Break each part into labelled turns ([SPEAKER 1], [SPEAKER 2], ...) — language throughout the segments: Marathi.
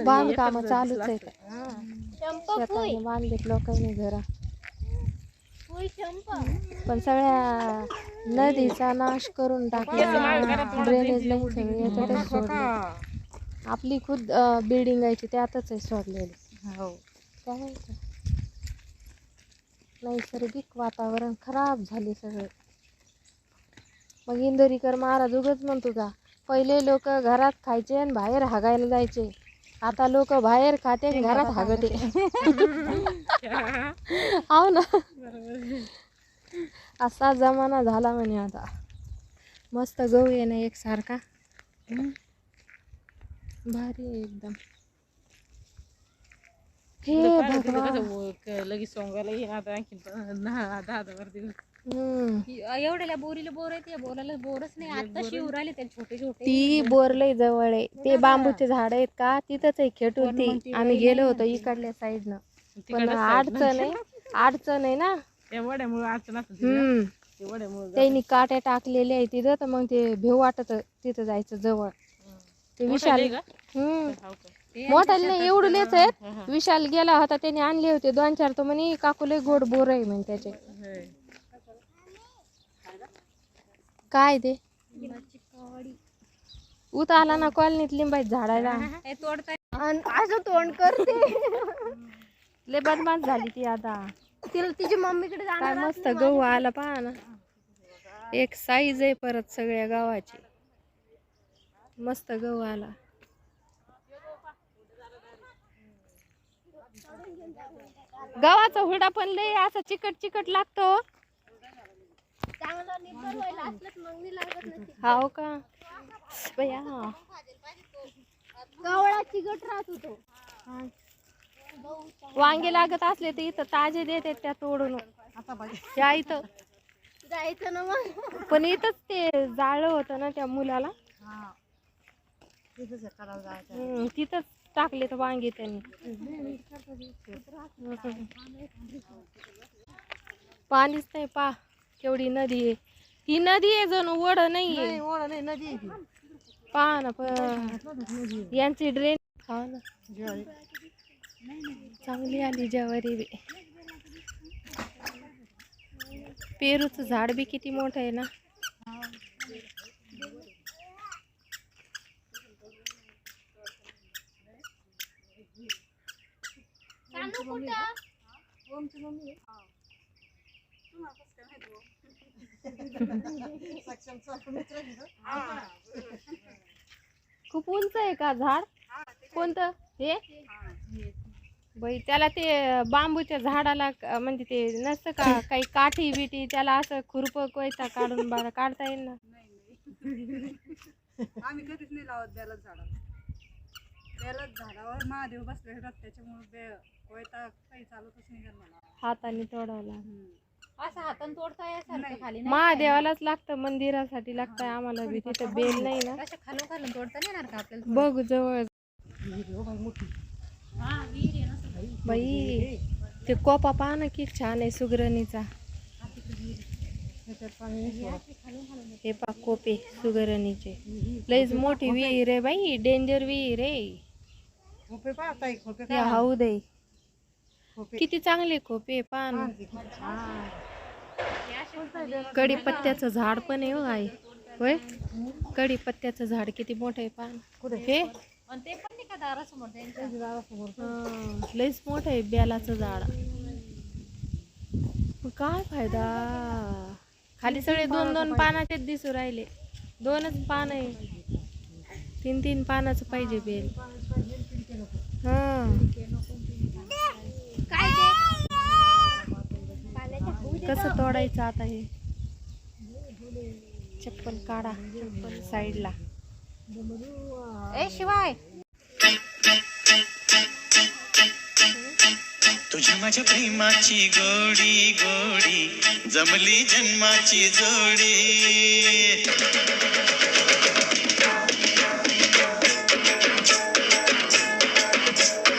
[SPEAKER 1] बांधकाम चालूच आहेत. शेताने बांधलेत लोकांनी घरा. पण सगळ्या नदीचा नाश करून टाकला. ड्रेनेज लाईन सगळी याच्यातच सोडली आपली खुद बिल्डिंग आहे ती त्यातच आहे सोडलेली.
[SPEAKER 2] हो.
[SPEAKER 1] काय. नैसर्गिक वातावरण खराब झाले सगळे. मग इंदोरीकर महाराज उगच म्हणतो का पहिले लोक घरात खायचे आणि बाहेर हागायला जायचे. आता लोक बाहेर खाते आणि घरात हागते. हो ना. असा जमाना झाला म्हणे आता. मस्त गहू आहे ना एकसारखा भारी एकदम. हे
[SPEAKER 2] लगेच सोंगायला आता आणखी दहा दहा दिवस.
[SPEAKER 3] एवढ्याला बोरीला बोर आहे ते बोराला बोरच नाही. आता शिव राहिले ते छोटे छोटे.
[SPEAKER 1] ती बोरलई जवळ आहे. ते बांबूचे झाड आहेत का? तिथंच आहे खेटून ती आम्ही गेलो होतो इकडल्या साईडनं पण अडचण आहे. अडचण आहे ना.
[SPEAKER 2] त्या वड्यामुळे अडचण असत
[SPEAKER 1] हम्म.
[SPEAKER 2] ते
[SPEAKER 1] त्यांनी काट्या टाकलेल्या आहे तिथं तर मग ते भेव वाटत तिथं जायचं जवळ. ते विशाल हम्म. मोठाले नाही एवढलेच आहेत. विशाल गेला होता त्याने आणले होते दोन चार तर म्हणे काकूले गोड बोर आहे म्हणे त्याचे. काय ते? उत आला ना कॉलनीत लिंबाईत झाडायला.
[SPEAKER 3] हे
[SPEAKER 1] असं तोंड करते. लय बदमाश झाली ती आता.
[SPEAKER 3] तिला तिची मम्मीकडे
[SPEAKER 1] काय मस्त गहू आला पहा ना. एक साईज आहे परत सगळ्या गावाची मस्त गहू आला. गव्हाचा हुडा पण लय असा चिकट चिकट लागतो. हो. का? बया.
[SPEAKER 3] गवळा चिकट राहत होतो.
[SPEAKER 1] वांगे लागत असले तर इथं ताजे देते त्या तोडून या इथं.
[SPEAKER 3] जायचं ना मग.
[SPEAKER 1] पण इथंच ते जाळं होतं ना त्या मुलाला. तिथंच टाकले तर वांगे त्यांनी. पाणीच नाही पा. केवढी नदी आहे? ही नदी आहे जणू वड नाहीये.
[SPEAKER 2] नदी
[SPEAKER 1] पहा ना पण. यांची ड्रेन हा ना. चांगली आली ज्वारी बी. पेरूचं झाड बी किती मोठं आहे ना? खूप उंच आहे का झाड? कोणतं? हे? बाई त्याला ते बांबूच्या झाडाला म्हणजे ते नसतं का काही काठी बिटी त्याला असं खुरप कोयता काढून बारा काढता येईल ना?
[SPEAKER 2] आम्ही कधीच नाही लावत बेलच झाडाला बेलच झाडावर महादेव बसले त्याच्यामुळे कोयता काही चालतच नाही मला
[SPEAKER 1] हाताने तोडावला
[SPEAKER 3] असं हातान तोडता यासारखं खाली नाही
[SPEAKER 1] महादेवालाच लागतं मंदिरासाठी लागतं आम्हाला बी तिथं बेल नाही ना.
[SPEAKER 3] कसं खालून खालून तोडता नाही येणार का आपल्याला
[SPEAKER 1] बघ जवळ. बाई ते कोपा पहा ना किती छान आहे सुगरणीचा. हे पा कोपे सुगरणीचे. लईच मोठी विहीर आहे बाई डेंजर विहीर आहे.
[SPEAKER 2] खोपे पाहताय खोपे
[SPEAKER 1] हे हाऊ दे. किती चांगले खोपे पहा ना कडीपत्त्याचं झाड पण आहे हो आई. होय? कडीपत्त्याचं झाड किती मोठं आहे पहा ना. हे? हा, लईच मोठं आहे बेलाचं झाड. काय फायदा? खाली सगळे दोन दोन पानाचेच दिसू राहिले. दोनच पान आहे. तीन तीन पानाचं पाहिजे बेल हा
[SPEAKER 3] काय ते
[SPEAKER 1] कसं तोडायचं आता हे? चप्पल काढा चप्पल साईडला.
[SPEAKER 3] ए शिवाय!
[SPEAKER 4] तुझ्या माझ्या प्रेमाची गोडी गोडी जमली जन्माची जोडी.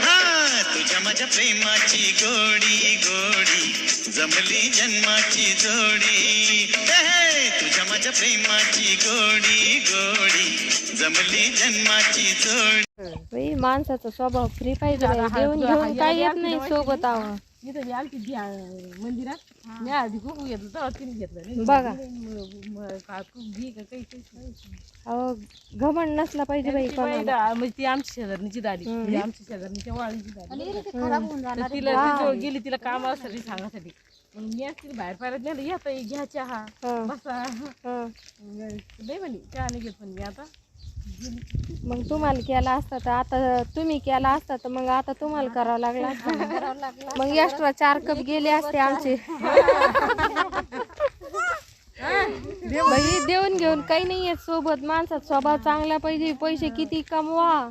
[SPEAKER 4] हा तुझ्या माझ्या प्रेमाची गोडी गोडी. जमली जन्माची जोडी. तुझ्या माझ्या प्रेमाची गोडी गोडी. जमली जन्माची जोडी.
[SPEAKER 1] माणसाचा स्वभाव फ्री पाहिजे बाई. देऊन घेऊन काही येत नाही सोबत आव
[SPEAKER 5] इथं ध्या मंदिरात मी आधी खूप घेतलं तेव्हा तिने घेतलं नाही.
[SPEAKER 1] बघा.
[SPEAKER 5] घी का काही नाही.
[SPEAKER 1] अहो घमंड नसला पाहिजे बाई
[SPEAKER 5] ती
[SPEAKER 1] कोणाला.
[SPEAKER 5] म्हणजे आमची शेजारणीची दादी म्हणजे आमची शेजारणीच्या वाळीची दादी
[SPEAKER 3] आणि ते खराब होऊन
[SPEAKER 5] तर
[SPEAKER 3] जाणार
[SPEAKER 5] तिला गेली तिला कामासाठी सांगासाठी. मग मी तिला बाहेर पाहिलं नेलं या ताई घ्या चहा
[SPEAKER 1] हा,
[SPEAKER 5] बसा.
[SPEAKER 1] हा.
[SPEAKER 5] नाही म्हणे चहा नाही घेत पण मी आता.
[SPEAKER 1] मग तुम्हाला केला असता तर आता तुम्ही केला असता तर मग आता तुम्हाला करावं लागला असता. मग एक्स्ट्रा चार कप गेले असते आमचे. देऊन घेऊन काही नाही येत सोबत माणसात स्वभाव चांगला पाहिजे. पैसे किती कमवा.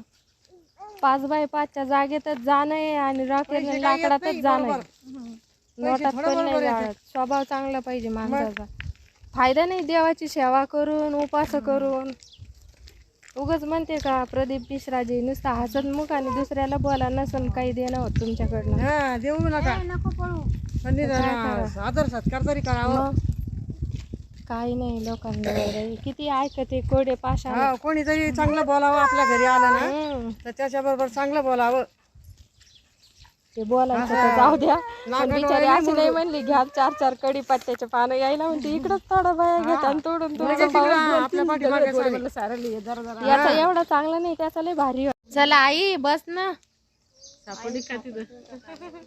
[SPEAKER 1] पाच बाय पाचच्या जागेतच जाणं आहे आणि रॉकेट लाकडातच जाणं आहे नोटात पण नाही स्वभाव चांगला पाहिजे माणसाचा. फायदा नाही देवाची सेवा करून उपास करून. उगच म्हणते का प्रदीप मिश्राजी नुसता हसत मुख आणि दुसऱ्याला बोला नसन काही देणं होत तुमच्याकडनं.
[SPEAKER 2] हा देऊ नका.
[SPEAKER 3] नको पळू.
[SPEAKER 2] पण निदान आदर सत्कार तरी करावं.
[SPEAKER 1] मग? काही नाही लोकांना. किती ऐकते कोडे पाशा
[SPEAKER 2] हा कोणीतरी चांगलं बोलावं आपल्या घरी आलं ना
[SPEAKER 1] हम्म.
[SPEAKER 2] तर त्याच्या बरोबर चांगलं बोलावं.
[SPEAKER 1] ते बोलायचं तर जाऊ द्या. पण बिचारी अशी नाही म्हणली घ्या चार चार कडी पत्त्याचे पानं यायला म्हणते इकडंच थोडा बाया घेत आणि तोडून तुमचं पाऊस याचा एवढा चांगला नाही त्याचा लय भारी चला आई बस ना.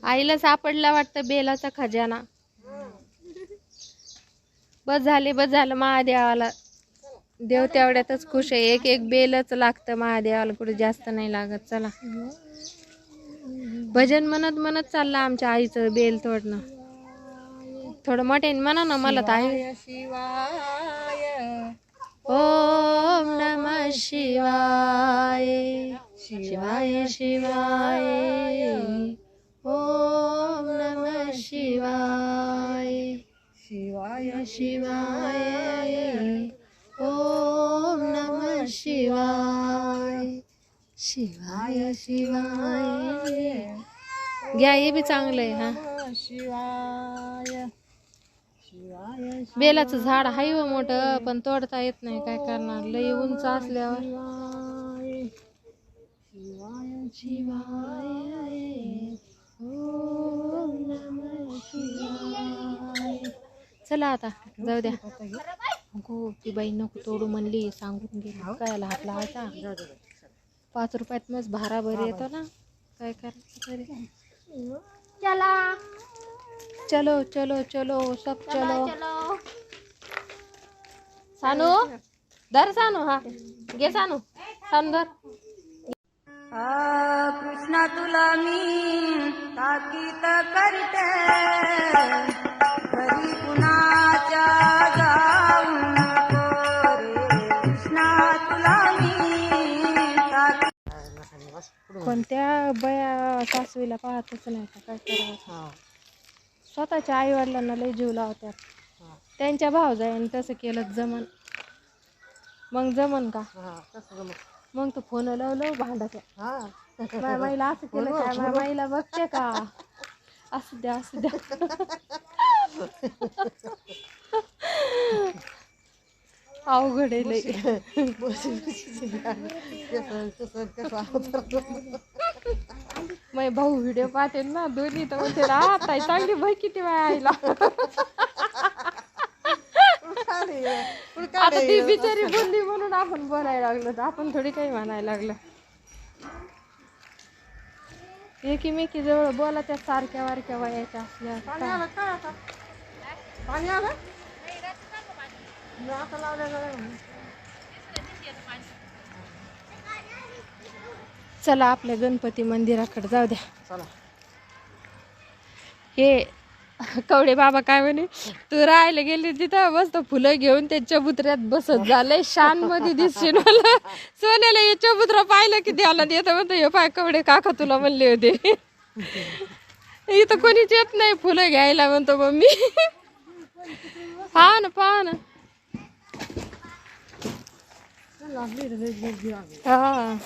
[SPEAKER 1] आईला सापडला वाटतं बेलाचा खजाना. बस झाले बस झालं महादेवाला. देव तेवढ्यातच खुश आहे. एक एक बेलच लागतं महादेवाला कुठे जास्त नाही लागत. चला. भजन म्हणत म्हणत चाललं आमच्या आईचं बेल तोडणं. थोडं मोठ्याने म्हणा ना मला तर आहे. ओम नम शिवाय. शिवाय शिवाय. ओम नम शिवाय
[SPEAKER 2] शिवाय.
[SPEAKER 1] शिवाय. ओम नम शिवाय. शिवाय शिवाय घ्या हे बी चांगलं आहे हा.
[SPEAKER 2] शिवाय शिवाय
[SPEAKER 1] बेलाचं झाड आहे हो मोठं पण तोडता येत नाही काय करणार? लई उंच असल्यावर. शिवाय चला आता जाऊ द्या. अगो ती बाई नको तोडू म्हणली सांगून गेली. कायला हात लावायचा? पाच रुपयात मग भारा बरं येतो ना. काय करायचं तरी. चला. चलो चलो चलो सब चलो सानू? धर सानू हा. घे सानू. सानू धर.
[SPEAKER 2] कृष्णा तुला मी ताकीद करते. घरी कुणाच्या
[SPEAKER 1] कोणत्या बया सासवीला पाहतच नाही का काय करावं? स्वतःच्या आई वडिलांना लय जीव लावतात त्यांच्या भावजाईने तसं केलं जमन. मग जमन का? मग तो फोन लावलं भांडत माझ्या माईला असं केलं काय माझ्या माईला बघते का? असू द्या असू द्या. अवघड आहे मग भाऊ व्हिडिओ पाहते ना दोन्ही तर म्हणते ताई चांगली बघ किती वेळा आईला. आता ती बिचारी बोलली म्हणून आपण बोलायला लागलो तर आपण थोडी काही म्हणायला लागलं. एकीमेकी जवळ बोला त्या सारख्या वारक्या वयाच्या असल्या?
[SPEAKER 2] पाणी आलं आता?
[SPEAKER 1] चला आपल्या गणपती मंदिराकडे जाऊ द्या.
[SPEAKER 2] चला.
[SPEAKER 1] हे कवडे बाबा काय म्हणे तू राहायला गेली तिथं मस्त फुलं घेऊन त्या चबुत्र्यात बसत झालंय शानमध्ये दिसशील मला. सोन्याला हे चबुत्रा पाहिलं की द्याला देत म्हणतो हे पाय कवडे काका तुला म्हणले होते. इथं कोणीच येत नाही फुलं घ्यायला म्हणतो मम्मी. पहा ना पहा ना. हा